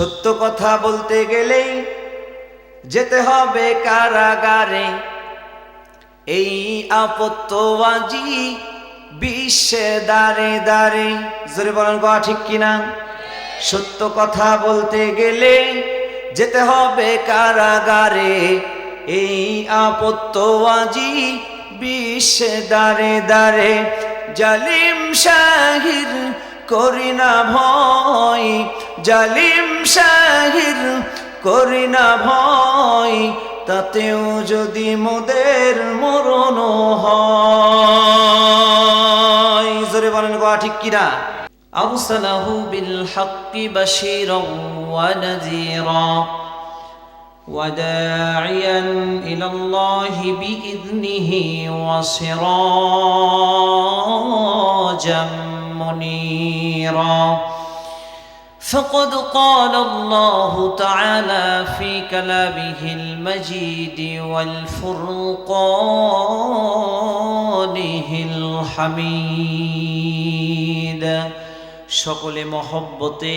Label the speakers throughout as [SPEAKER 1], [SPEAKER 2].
[SPEAKER 1] সত্য কথা বলতে গেলেই যেতে হবে কারাগারে। এই আপত্তবাজি বিশ্বে দাঁড়ে দাঁড়ে জোরে বলেন গা ঠিক কিনা? সত্য কথা বলতে গেলে যেতে হবে কারাগারে। এই আপত্তবাজি বিশ্বে দাঁড়ে দাঁড়ে জালিম শাহির করি না ভয় জালিম শাহির করি না ভয় তাতেও যদি মোদের মরণ হয় জোরে বলেন গা ঠিক কিনা أرسله بالحق بشيرا ونذيرا وداعيا إلى الله بإذنه وسراجا منيرا فقد قال الله تعالى في كلامه المجيد والفرقانه الحميد সকলে মহব্বতে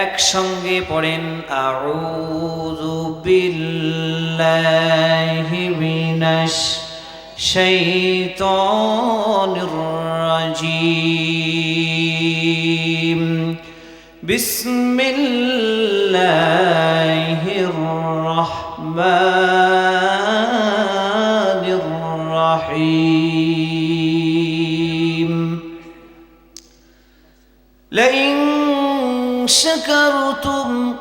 [SPEAKER 1] একসঙ্গে পড়েন আউযু বিল্লাহি মিনাশ الشيطان الرجيم. بسم الله الرحمن الرحيم. لئن شكرتم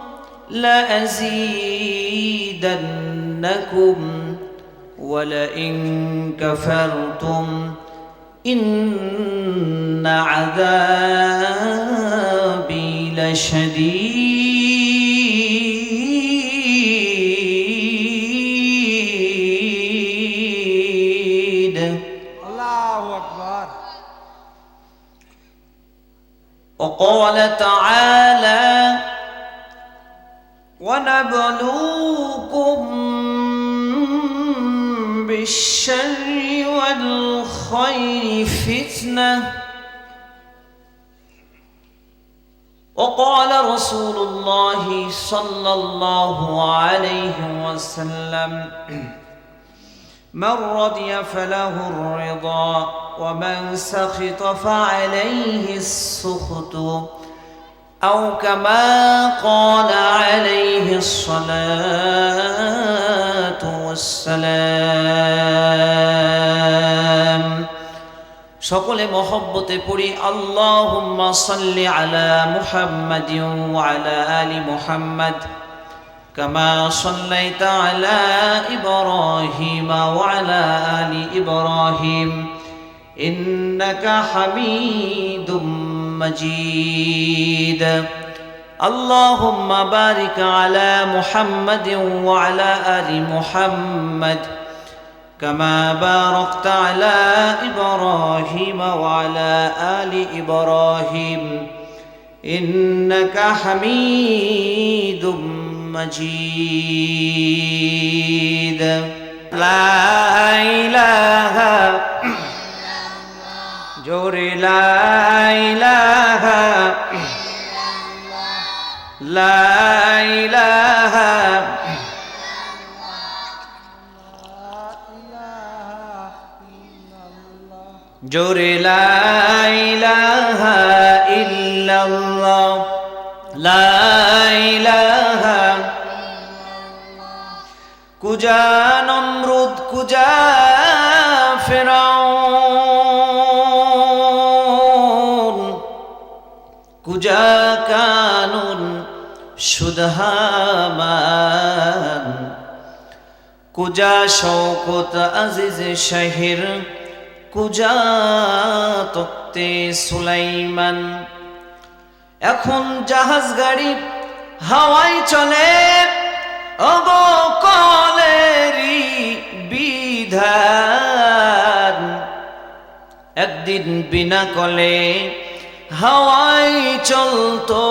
[SPEAKER 1] لأزيدنكم ولئن كفرتم إن عذابي لشديد.
[SPEAKER 2] الله أكبر.
[SPEAKER 1] وقال تعالى ونبلوكم بالشر والخير فتنة. وقال رسول الله صلى الله عليه وسلم من رضي فله الرضا ومن سخط فعليه السخط. أو كما قال عليه الصلاة والسلام সকলে মহব্বতে পড়ি আল্লাহুম্মা সাল্লি আলা মুহাম্মাদিন ওয়া আলা আলি মুহাম্মাদ كما صليت على إبراهيم وعلى آل إبراهيم إنك حميد مجيد. اللهم بارك على محمد وعلى آل محمد كما باركت على إبراهيم وعلى آل إبراهيم إنك حميد مجيد. لا إله جور لا إله জোরে লা ইল্লাল্লাহ, লা কুজা নমরুদ, কুজা ফেরাউন। কুজা কানুন সুদহামান কুজা শৌকত আজিজ শাহির কুজা তক্তে সুলাইমান। এখন জাহাজ গাড়ি হাওয়াই চলে অবকলেরই বিধান। একদিন বিনা কলে হাওয়াই চলতো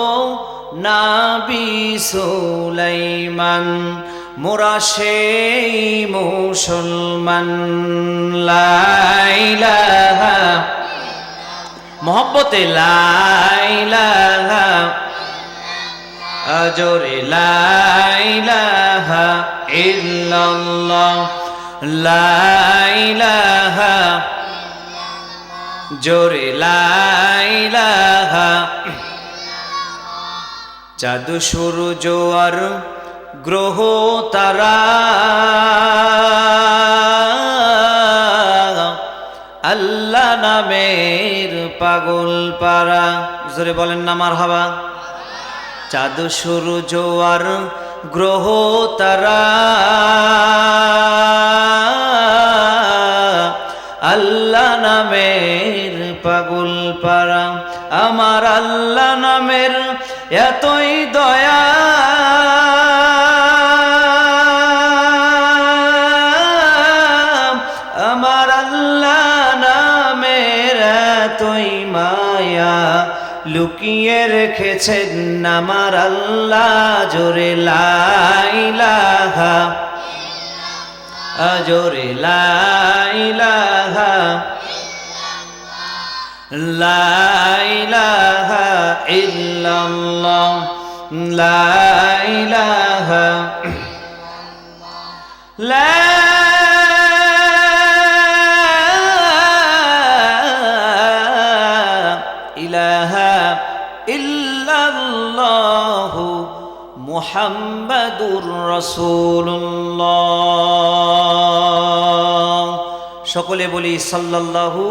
[SPEAKER 1] নাবি সুলাইমান। মোরা সেই মুসলমান। লাইলাহা। মহব্বতে লাইলাহা। আজরে লাইলাহা জোরে লাইলাহা। চাঁদ সূর্য আর গ্রহ তারা আল্লাহ নামের পাগল পারা। জোরে বলেন না মার হাবা চাঁদ, সূর্য আর গ্রহ তারা আল্লাহ নামের পাগল পারা। আমার আল্লাহ নামের এতই লুকিয়ে রেখেছেন আমার আল্লাহ জোরে লাইলাহা আজোরে লাইলাহা লাইলাহা ইল্লাল্লাহ। লাইলাহা লা মুহাম্মাদুর রাসূলুল্লাহ। সকলে বলি সাল্লাল্লাহু,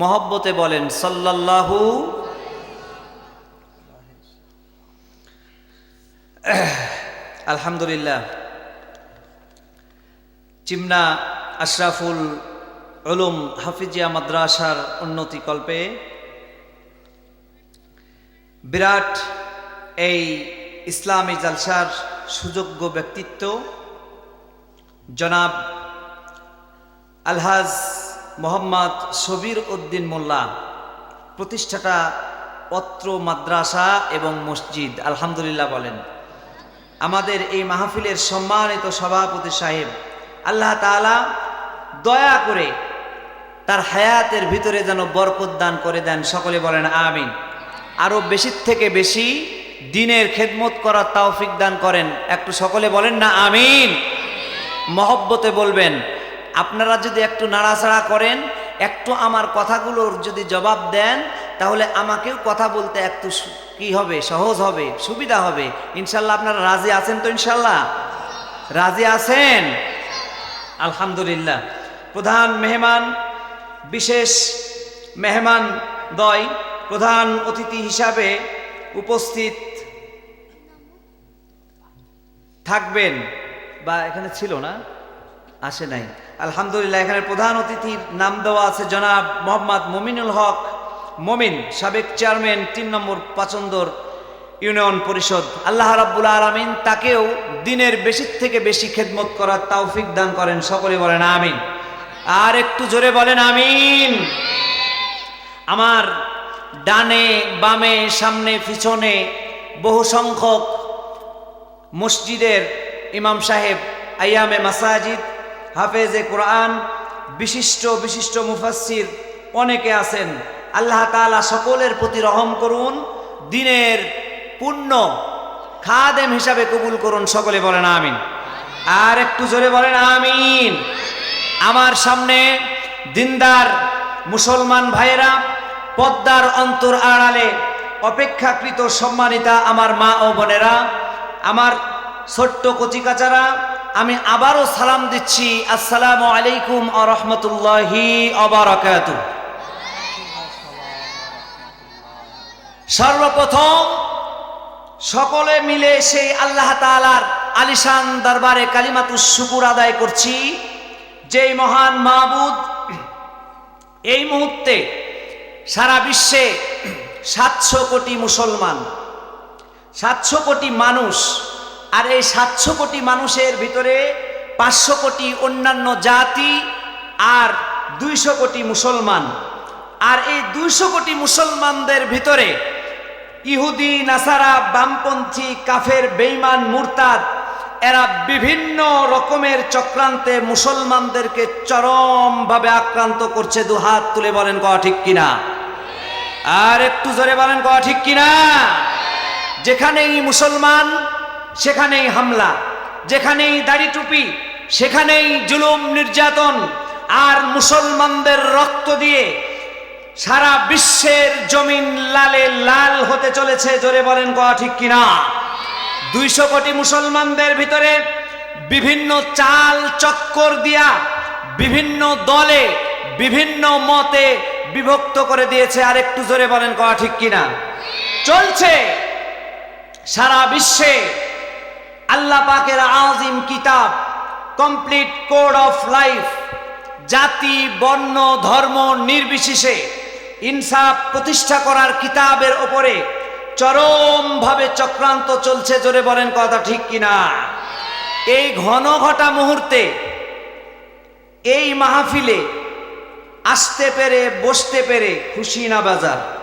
[SPEAKER 1] মহব্বতে বলেন সাল্লাল্লাহু। আলহামদুলিল্লাহ। চিমনা আশরাফুল উলুম হাফিজিয়া মাদ্রাসার উন্নতি কল্পে বিরাট এই ইসলামী জালসার সুযোগ্য ব্যক্তিত্ব, জনাব আলহাজ মোহাম্মদ সবির উদ্দিন মোল্লা, প্রতিষ্ঠাতা অত্র মাদ্রাসা এবং মসজিদ, আলহামদুলিল্লাহ বলেন। আমাদের এই মাহফিলের সম্মানিত সভাপতি সাহেব, আল্লাহ তাআলা দয়া করে তার হায়াতের ভিতরে যেন বরকত দান করে দেন, সকলে বলেন আমিন। আরও বেশি থেকে বেশি দিনের খেদমত করার তাওফিক দান করেন। একটু সকলে বলেন না, আমিন। মহব্বতে বলবেন, আপনারা যদি একটু নাড়াচাড়া করেন, একটু আমার কথাগুলোর যদি জবাব দেন, তাহলে আমাকেও কথা বলতে একটু কি হবে, সহজ হবে, সুবিধা হবে। ইনশাল্লাহ আপনারা রাজি আছেন তো ইনশাল্লাহ? রাজি আছেন? আলহামদুলিল্লাহ। প্রধান মেহমান, বিশেষ মেহমান দয়, প্রধান অতিথি হিসাবে উপস্থিত থাকবেন বা এখানে ছিল না, আসে নাই। আলহামদুলিল্লাহ, এখানে প্রধান অতিথির নাম দেওয়া আছে জনাব মোহাম্মদ মমিনুল হক মমিন, সাবেক চেয়ারম্যান, তিন নম্বর পাচন্দর ইউনিয়ন পরিষদ। আল্লাহ রাব্বুল আলমিন তাকেও দিনের বেশি থেকে বেশি খেদমত করার তাওফিক দান করেন, সকলে বলেন আমিন। আর একটু জোরে বলেন আমিন। আমার ডানে, বামে, সামনে, পিছনে বহু সংখ্যক মসজিদের ইমাম সাহেব আয়ামে মাসাজিদ, হাফেজে কোরআন, বিশিষ্ট বিশিষ্ট মুফাসসির অনেকে আছেন। আল্লাহ তাআলা সকলের প্রতি রহম করুন, দিনের পূর্ণ খাদেম হিসাবে কবুল করুন, সকলে বলেন আমিন। আর একটু জোরে বলেন আমিন। আমার সামনে দিনদার মুসলমান ভাইয়েরা পদ্মার অন্তর আড়ালে অপেক্ষাকৃত সম্মানিতা আমার মা ও বোনেরা, আমার ছোট্ট কচিকাচারা আমি আবারও সালাম দিচ্ছি। আসসালামু আলাইকুম আ রহমতুল্লাহি অবরাকাত সর্বপ্রথম সকলে মিলে সেই আল্লাহ তাআলার আলিশান দরবারে কালিমাতুস শুকুর আদায় করছি। যেই মহান মাহবুদ এই মুহূর্তে সারা বিশ্বে সাতশো কোটি মুসলমান, সাতশো কোটি মানুষ, আর এই সাতশো কোটি মানুষের ভিতরে পাঁচশো কোটি অন্যান্য জাতি আর দুইশো কোটি মুসলমান। আর এই দুইশো কোটি মুসলমানদের ভিতরে ইহুদি, নাসারা, বামপন্থী, কাফের বেইমান মুরতাদ, এরা বিভিন্ন রকমের চক্রান্তে মুসলমানদেরকে চরমভাবে আক্রান্ত করছে। দু হাত তুলে বলেন ক ঠিক কিনা? আর একটু জোরে বলেন ক ঠিক কিনা? যেখানেই মুসলমান, সেখানেই হামলা, যেখানেই দাড়ি টুপি, সেখানেই জুলুম, নির্যাতন, আর মুসলমানদের রক্ত দিয়ে সারা বিশ্বের জমিন লালে লাল হতে চলেছে, জোরে বলেন, কথা ঠিক কিনা? দুইশো কোটি মুসলমানদের ভিতরে বিভিন্ন চাল চক্কর দিয়া বিভিন্ন দলে, বিভিন্ন মতে বিভক্ত করে দিয়েছে, আর একটু জোরে বলেন, কথা ঠিক কিনা? চলছে সারা বিশ্বে আল্লাহ পাকের আজিম কিতাব, কমপ্লিট কোড অফ লাইফ, জাতি, বর্ণ, ধর্ম নির্বিশেষে ইনসাফ প্রতিষ্ঠা করার কিতাবের ওপরে চরমভাবে চক্রান্ত চলছে, জোরে বলেন, কথা ঠিক কিনা? এই ঘন ঘটা মুহূর্তে, এই মাহফিলে আসতে পেরে, বসতে পেরে খুশি না বাজার?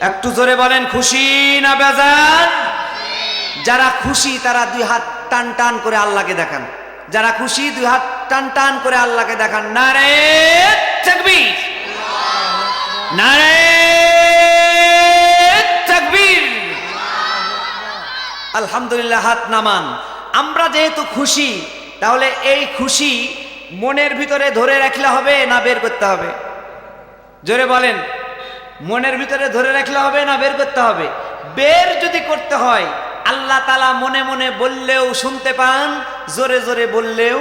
[SPEAKER 1] একটু জোরে বলেন, খুশি না বেজার? যারা খুশি, তারা দুই হাত টান টান করে আল্লাহকে দেখান। যারা খুশি, দুই হাত টান টান করে আল্লাহকে দেখান। নারে তাকবীর। নারে তাকবীর। আলহামদুলিল্লাহ, হাত নামান। আমরা যেহেতু খুশি, তাহলে এই খুশি মনের ভিতরে ধরে রাখলে হবে না বের করতে হবে? জোরে বলেন, মনের ভিতরে ধরে রাখলে হবে না বের করতে হবে? বের যদি করতে হয়, আল্লাহ তালা মনে মনে বললেও শুনতে পান, জোরে জোরে বললেও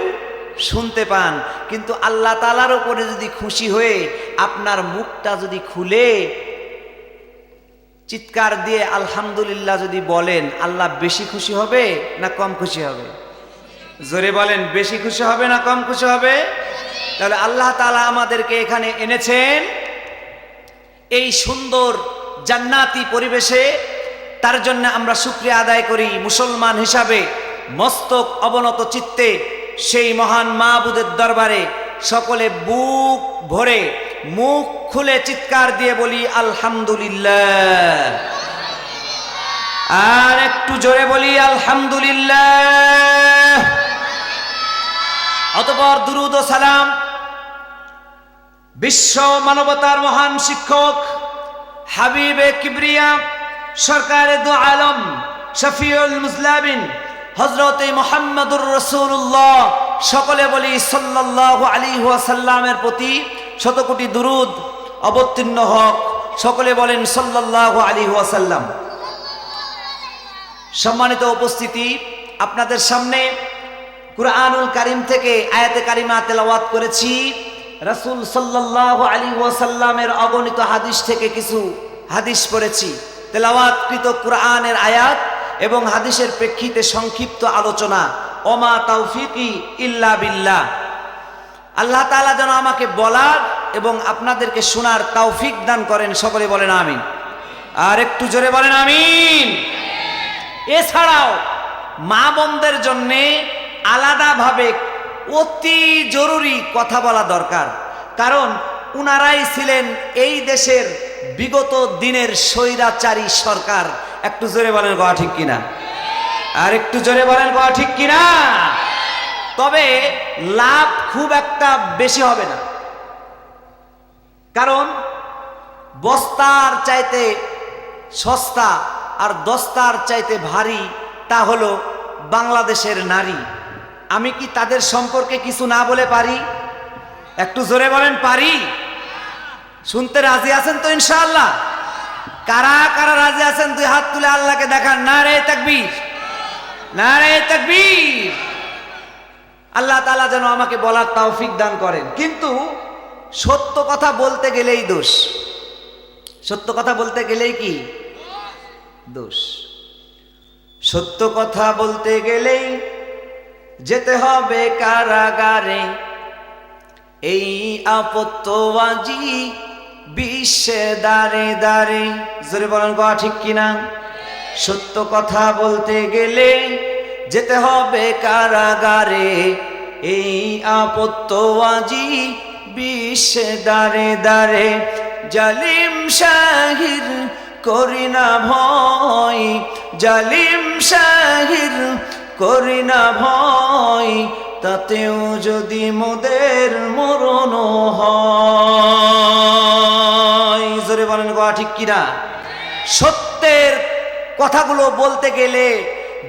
[SPEAKER 1] শুনতে পান। কিন্তু আল্লাহ তালার উপরে যদি খুশি হয়ে আপনার মুখটা যদি খুলে, চিৎকার দিয়ে আলহামদুলিল্লাহ যদি বলেন, আল্লাহ বেশি খুশি হবে না কম খুশি হবে? জোরে বলেন, বেশি খুশি হবে না কম খুশি হবে? তাহলে আল্লাহ তালা আমাদেরকে এখানে এনেছেন এই সুন্দর জান্নাতি পরিবেশে। তার জন্য আমরা শুক্রিয়া আদায় করি মুসলমান হিসাবে মস্তক অবনত চিত্তে সেই মহান মাহবুদের দরবারে। সকলে বুক ভরে, মুখ খুলে চিৎকার দিয়ে বলি, আলহামদুলিল্লাহ। আর একটু জোরে বলি, আলহামদুলিল্লাহ। অতপর দুরুদ সালাম। বিশ্ব মানবতার মহান শিক্ষক, হাবিবে কিবরিয়া, সরকারে দু আলম, শফিউল মুসলাবিন হজরতে মোহাম্মদুর রসুল্লাহ সকলে বলি সাল্লাহ আলী সাল্লামের প্রতি শতকোটি দুরুদ অবতীর্ণ হক, সকলে বলেন সাল্লাহ আলী সাল্লাম সম্মানিত উপস্থিতি আপনাদের সামনে কুরআনুল কারিম থেকে আয়াতে কারিমা তেলাওয়াত করেছি। রাসূল সাল্লাল্লাহু আলাইহি ওয়াসাল্লামের অগণিত হাদিস থেকে কিছু হাদিস পড়েছি। তেলাওয়াতকৃত কুরআনের আয়াত এবং হাদিসের প্রেক্ষিতে সংক্ষিপ্ত আলোচনা। ওমা তাওফিকি ইল্লা বিল্লাহ। আল্লাহ তাআলা যেন আমাকে বলার এবং আপনাদেরকে শোনার তৌফিক দান করেন। সকলে বলেন আমিন। আর একটু জোরে বলেন আমিন। এছাড়াও মা বোনদের জন্যে আলাদাভাবে অতি জরুরি কথা বলা দরকার। কারণ উনারাই ছিলেন এই দেশের বিগত দিনের স্বৈরাচারী সরকার। একটু জোরে বলেন গা ঠিক কিনা? আর একটু জোরে বলেন গা ঠিক কিনা? তবে লাভ খুব একটা বেশি হবে না। কারণ বস্তার চাইতে সস্তা আর দস্তার চাইতে ভারী তা হলো বাংলাদেশের নারী। আমি কি তাদের সম্পর্কে কিছু না বলে পারি? একটু জোরে বলেন, পারি? শুনতে রাজি আছেন তো ইনশাআল্লাহ? কারা কারা রাজি আছেন? দুই হাত তুলে আল্লাহকে দেখান। না রে তাকবীর। না রে তাকবীর। আল্লাহ তাআলা যেন আমাকে বলার তৌফিক দান করেন। কিন্তু সত্য কথা বলতে গেলেই দোষ। সত্য কথা বলতে গেলেই কি? দোষ। সত্য কথা বলতে গেলেই যেতে হবে কারাগারে। এই আপত্তবাজি বিশ্বে দাঁড়ে দাঁড়ে জোরে বলেন কথা ঠিক কিনা? সত্য কথা বলতে গেলে যেতে হবে কারাগারে। এই আপত্তবাজি বিশ্বে দাঁড়ে দাঁড়ে জালিম শাহির করি না ভয়, জালিম শাহির করি না ভয়, তাতেও যদি মোদের মরণ হয়। জোরে বলেন গা, ঠিক কিনা? সত্যের কথাগুলো বলতে গেলে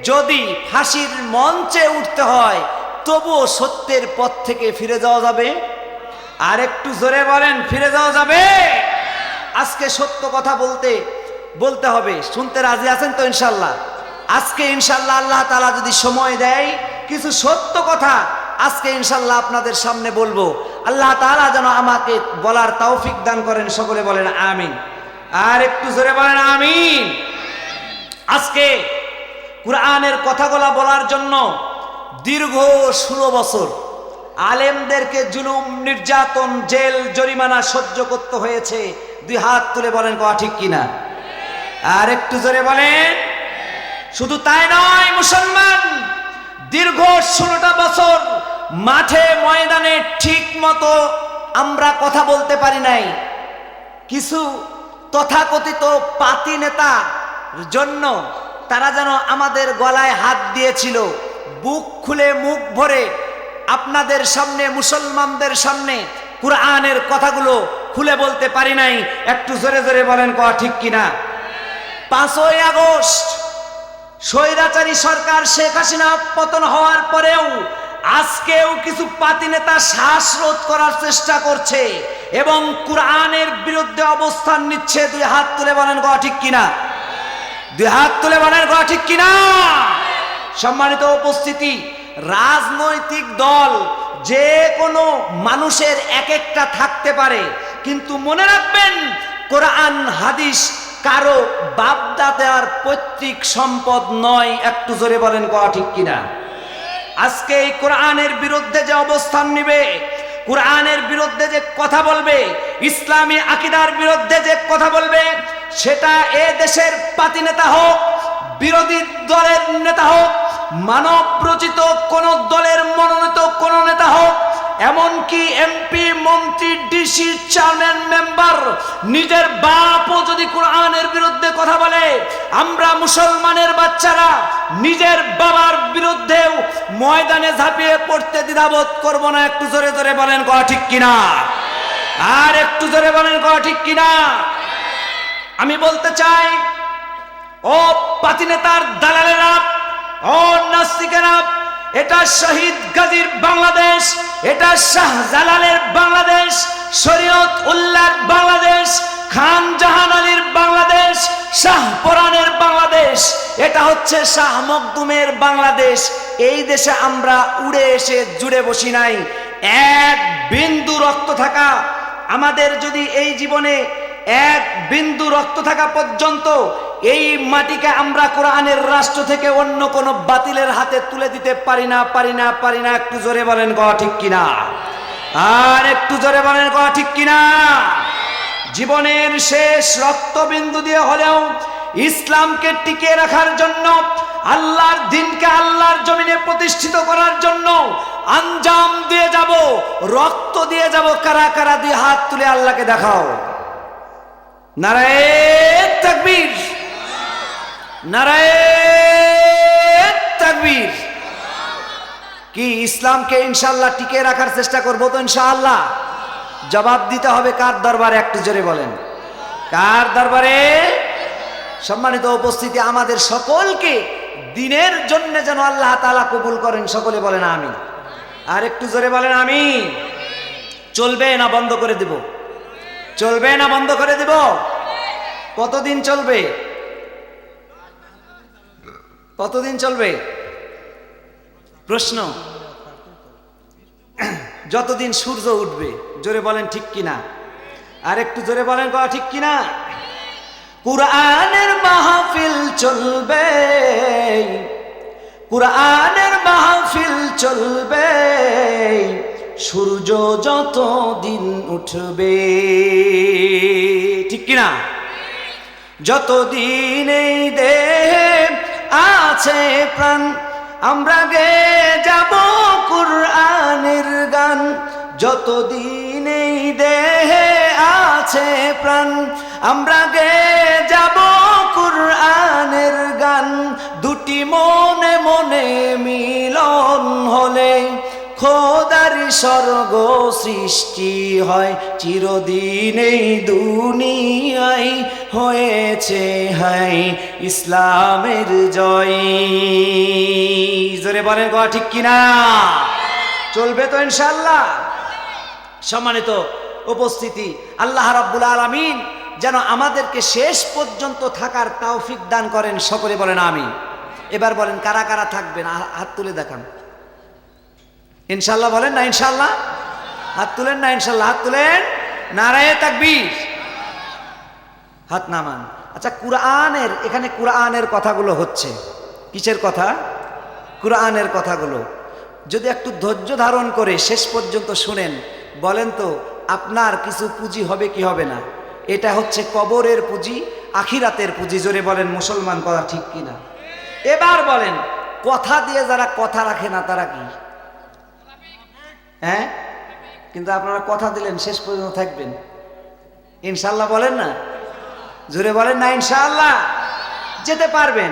[SPEAKER 1] যদি ফাঁসির মঞ্চে উঠতে হয়, তবুও সত্যের পথ থেকে ফিরে যাওয়া যাবে। আর একটু জোরে বলেন, ফিরে যাওয়া যাবে? আজকে সত্য কথা বলতে বলতে হবে। শুনতে রাজি আছেন তো ইনশাল্লাহ? আজকে ইনশাল্লাহ আল্লাহ তালা যদি সময় দেয়, কিছু সত্য কথা আজকে ইনশাল্লাহ আপনাদের সামনে বলব। আল্লাহ তালা যেন আমাকে বলার তৌফিক দান করেন, সকলে বলেন আমিন। আর একটু জোরে বলেন আমিন। আজকে কোরআনের কথাগুলা বলার জন্য দীর্ঘ ষোলো বছর আলেমদেরকে জুলুম, নির্যাতন, জেল, জরিমানা সহ্য করতে হয়েছে। দুই হাত তুলে বলেন কথা ঠিক কিনা? আর একটু জোরে বলেন। শুধু তাই নয়, মুসলমান, দীর্ঘ ষোলোটা বছর মাঠে, ময়দানে ঠিক মতো আমরা কথা বলতে পারি নাই। কিছু তথাকথিত পাতি নেতা জন্য তারা যেন আমাদের গলায় হাত দিয়েছিল, বুক খুলে মুখ ভরে আপনাদের সামনে, মুসলমানদের সামনে কুরআনের কথাগুলো খুলে বলতে পারি নাই। একটু জোরে জোরে বলেন, কয়া ঠিক কিনা? পাঁচই আগস্ট স্বৈরাচারী সরকার শেখ হাসিনা পতন হওয়ার পরেও আজকেও কিছু পাতি নেতা শ্বাসরোধ করার চেষ্টা করছে এবং কোরআনের বিরুদ্ধে অবস্থান নিচ্ছে, দুই হাত তুলে বলেন গা ঠিক কিনা? দুই হাত তুলে বলেন গা ঠিক কিনা? সম্মানিত উপস্থিতি, রাজনৈতিক দল যে কোনো মানুষের এক একটা থাকতে পারে, কিন্তু মনে রাখবেন, কোরআন, হাদিস কারও বাপদাদার পৈতৃক সম্পদ নয়, একটু জোরে বলেন কয়া ঠিক কিনা? আজকে এই কোরআনের বিরুদ্ধে যে অবস্থান নিবে, কোরআনের বিরুদ্ধে যে কথা বলবে, ইসলামী আকিদার বিরুদ্ধে যে কথা বলবে, সেটা এ দেশের পাতি নেতা হোক, বিরোধী দলের নেতা হোক মানব রচিত কোন দলের মনোনীত কোন নেতা হোক এমনকি এমপি মন্ত্রী ডিসি চেয়ারম্যান মেম্বার নিজের বাপও যদি কোরআনের বিরুদ্ধে কথা বলে, আমরা মুসলমানের বাচ্চারা নিজের বাবার বিরুদ্ধেও ময়দানে ঝাঁপিয়ে পড়তে দ্বিধাবোধ করব না, একটু জোরে জোরে বলেন কয়া ঠিক কিনা? আর একটু জোরে বলেন কয়া ঠিক কিনা? আমি বলতে চাই, ও পাতি নেতার দালালেরা, ও নাস্তিকেরা এটা শহীদ গাজীর বাংলাদেশ, এটা শাহজালালের বাংলাদেশ, শরীয়ত উল্লাহর বাংলাদেশ, খান জাহান আলীর বাংলাদেশ শাহপরানের বাংলাদেশ, এটা হচ্ছে শাহ মখদুমের বাংলাদেশ। এই দেশে আমরা উড়ে এসে জুড়ে বসি নাই। এক বিন্দু রক্ত থাকা, আমাদের যদি এই জীবনে এক বিন্দু রক্ত থাকা পর্যন্ত এই মাটিকে আমরা কোরআনের রাষ্ট্র থেকে অন্য কোন বাতিলের হাতে তুলে দিতে পারি না পারি না পারি না। একটু জোরে বলেন গ ঠিক কিনা? আর একটু জোরে বলেন গ ঠিক কিনা? জীবনের শেষ রক্তবিন্দু দিয়ে হলেও ইসলামকে টিকিয়ে রাখার জন্য, আল্লাহর দিনকে আল্লাহর জমিনে প্রতিষ্ঠিত করার জন্য আঞ্জাম দিয়ে যাব, রক্ত দিয়ে যাব, কারা কারা দিয়ে হাত তুলে আল্লাহকে দেখাও। নারায়ণ তাকবীর। নারায়ণ তাকবীর। কি ইসলামকে ইনশাল্লাহ টিকে রাখার চেষ্টা করব তো ইনশাআল্লাহ? জবাব দিতে হবে কার দরবারে একটু জোরে বলেন। কার দরবারে? সম্মানিত উপস্থিতি, আমাদের সকলকে দিনের জন্য যেন আল্লাহ তালা কবুল করেন, সকলে বলেন আমি আর একটু জোরে বলেন আমি চলবে না বন্ধ করে দেব? চলবে না বন্ধ করে দেব? কতদিন চলবে? কতদিন চলবে? প্রশ্ন। যতদিন সূর্য উঠবে, জোরে বলেন ঠিক কিনা? আর একটু জোরে বলেন কথা ঠিক কিনা? কুরআনের মাহফিল চলবে। কুরআনের মাহফিল চলবে। সূর্য যত দিন উঠবে। ঠিক কিনা? যতদিন এই দেহে আছে প্রাণ। আমরা গে যাব কুরআনের গান। যতদিন এই দেহে আছে প্রাণ, আমরা গে যাব কুরআনের গান। দুটি মনে মনে খোদার স্বর্গ সৃষ্টি হয়, চিরদিন এই দুনিয়ায় হয়েছে হাই ইসলামের জয়। জোরে বলেন কথা ঠিক কিনা? চলবে তো ইনশাল্লাহ সম্মানিত উপস্থিতি, আল্লাহ রাব্বুল আলামিন যেন আমাদেরকে শেষ পর্যন্ত থাকার তৌফিক দান করেন, সকলে বলেন আমিন। এবার বলেন, কারা কারা থাকবেন? হাত তুলে দেখান। ইনশাল্লাহ বলেন না, ইনশাল্লাহ? হাত তুলেন না, ইনশাল্লাহ। হাত তুলেন। নারায়ে তাকবীর। হাত নামান। আচ্ছা কুরআনের, এখানে কুরআনের কথাগুলো হচ্ছে। কিসের কথা? কুরআনের কথাগুলো। যদি একটু ধৈর্য ধারণ করে শেষ পর্যন্ত শুনেন, বলেন তো, আপনার কিছু পুঁজি হবে কি হবে না? এটা হচ্ছে কবরের পুঁজি, আখিরাতের পুঁজি। জোরে বলেন, মুসলমান কথা ঠিক কিনা? এবার বলেন, কথা দিয়ে যারা কথা রাখে না, তারা কি? হ্যাঁ? কিন্তু আপনারা কথা দিলেন, শেষ পর্যন্ত থাকবেন। ইনশাল্লাহ বলেন না? জোরে বলেন না ইনশাল্লাহ যেতে পারবেন।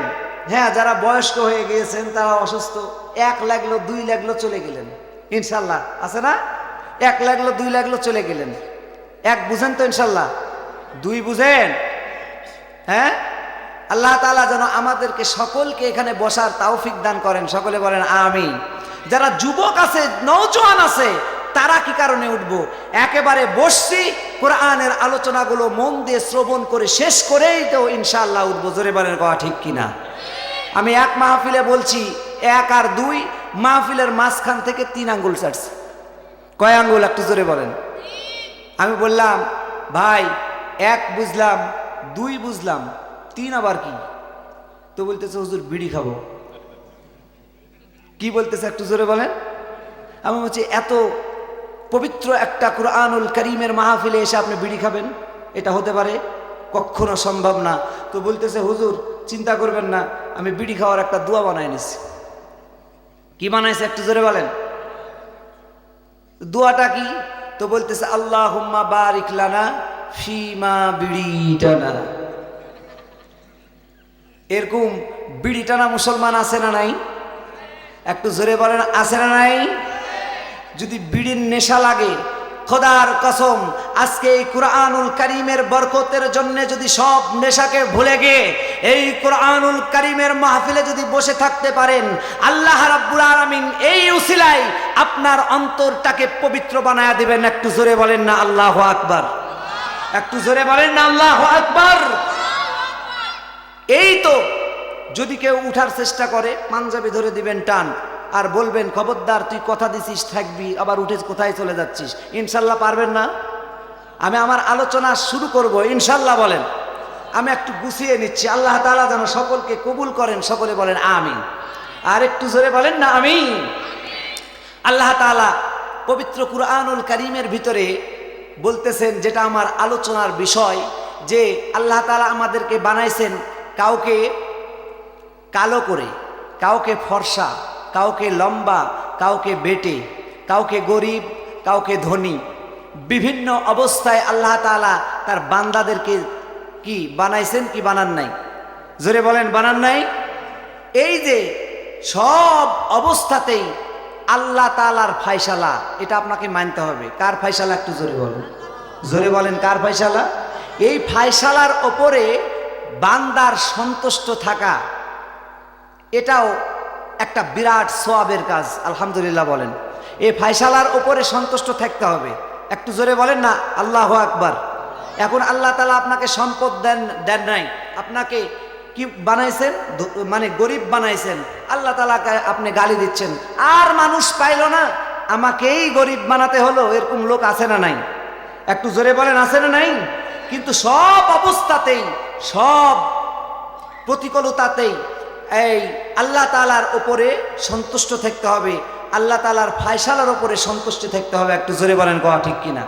[SPEAKER 1] হ্যাঁ যারা বয়স্ক হয়ে গিয়েছেন, তারা অসুস্থ। এক লাগল, দুই লাগল, চলে গেলেন। ইনশাল্লাহ আছে না? এক লাগল, দুই লাগল, চলে গেলেন। এক বুঝেন তো ইনশাল্লাহ দুই বুঝেন? হ্যাঁ? আল্লাহ তালা যেন আমাদেরকে সকলকে এখানে বসার তাওফিক দান করেন। সকলে বলেন, আমিন। যারা যুবক আছে নৌজোয়ান আছে, তারা কি কারণে উঠবো? একেবারে বসছি, কোরআনের আলোচনাগুলো মন দিয়ে শ্রবণ করে শেষ করেই তো ইনশাআল্লাহ উঠবো। জোরে বলেন কথা ঠিক কিনা? আমি এক মাহফিলে বলছি, এক আর দুই, মাহফিলের মাঝখান থেকে তিন আঙ্গুল ছাড়ছে। কয় আঙ্গুল? একটু জোরে বলেন। আমি বললাম, ভাই, এক বুঝলাম, দুই বুঝলাম, তিন আবার কি? তো বলতেছে, হুজুর, বিড়ি খাব। কি বলতেছে একটু জোরে বলেন? আমি বলছি, এত পবিত্র একটা কোরআনুল করিমের মাহফিলে এসে আপনি বিড়ি খাবেন? এটা হতে পারে? কখনো সম্ভব না। তো বলতেছে, হুজুর, চিন্তা করবেন না, আমি বিড়ি খাওয়ার একটা দোয়া বানাই নিছি। কি বানাইছে একটু জোরে বলেন? দোয়াটা কি? তো বলতেছে আল্লাহ হুম্মা বারিক লানা ফিমা বিড়ি টানা এরকম বিড়ি টানা মুসলমান আছে না নাই? একটু জোরে বলেন, আছে না নাই? যদি বিড়ির নেশা লাগে, খোদার কসম, আজকে এই কোরআনুল করিমের বরকতের জন্য যদি সব নেশাকে ভুলে গিয়ে, এই কোরআনুল করিমের মাহফিলে যদি বসে থাকতে পারেন, আল্লাহ রাব্বুল আলামিন এই উসিলায় আপনার অন্তরটাকে পবিত্র বানায়া দিবেন। একটু জোরে বলেন না, আল্লাহ আকবার। একটু জোরে বলেন না, আল্লাহ আকবার। এই তো যদি কেউ উঠার চেষ্টা করে, পাঞ্জাবি ধরে দিবেন টান, আর বলবেন, খবরদার, তুই কথা দিছিস, থাকবি, আবার উঠে কোথায় চলে যাচ্ছিস? ইনশাল্লাহ পারবেন না। আমি আমার আলোচনা শুরু করব, ইনশাল্লাহ বলেন। আমি একটু গুছিয়ে নিচ্ছি। আল্লাহ তাআলা যেন সকলকে কবুল করেন, সকলে বলেন আমি আর একটু জোরে বলেন না আমি আল্লাহ তাআলা পবিত্র কুরআনুল করিমের ভিতরে বলতেছেন, যেটা আমার আলোচনার বিষয়, যে আল্লাহ তাআলা আমাদেরকে বানাইছেন কাউকে কালো করে, কাউকে ফর্সা, কাউকে লম্বা, কাউকে বেটে, কাউকে গরিব, কাউকে ধনী, বিভিন্ন অবস্থায় আল্লাহ তাআলা তার বান্দাদেরকে কি বানাইছেন, কি বানান নাই? জোরে বলেন, বানান নাই? এই যে সব অবস্থাতেই আল্লাহ তালার ফায়সালা, এটা আপনাকে মানতে হবে। কার ফায়সালা একটু জোরে বলেন? জোরে বলেন, কার ফায়সালা? এই ফায়সালার ওপরে বান্দার সন্তুষ্ট থাকা এটাও একটা বিরাট সোয়াবের কাজ, আলহামদুলিল্লাহ বলেন। এই ফায়সালার ওপরে সন্তুষ্ট থাকতে হবে। একটু জোরে বলেন না, আল্লাহ আকবার। এখন আল্লাহ তালা আপনাকে সম্পদ দেন দেন নাই। আপনাকে কি বানাইছেন? মানে গরিব বানাইছেন। আল্লাহ তালাকে আপনি গালি দিচ্ছেন। আর মানুষ পাইল না, আমাকেই গরিব বানাতে হলো, এরকম লোক আছে না নাই? একটু জোরে বলেন, আছে না নাই? কিন্তু সব অবস্থাতেই, সব প্রতিকূলতাতেই এই আল্লাহ তালার ওপরে সন্তুষ্ট থাকতে হবে। আল্লাহ তালার ফায়সালার ওপরে সন্তুষ্ট থাকতে হবে। একটু জোরে বলেন কোয়া ঠিক কিনা?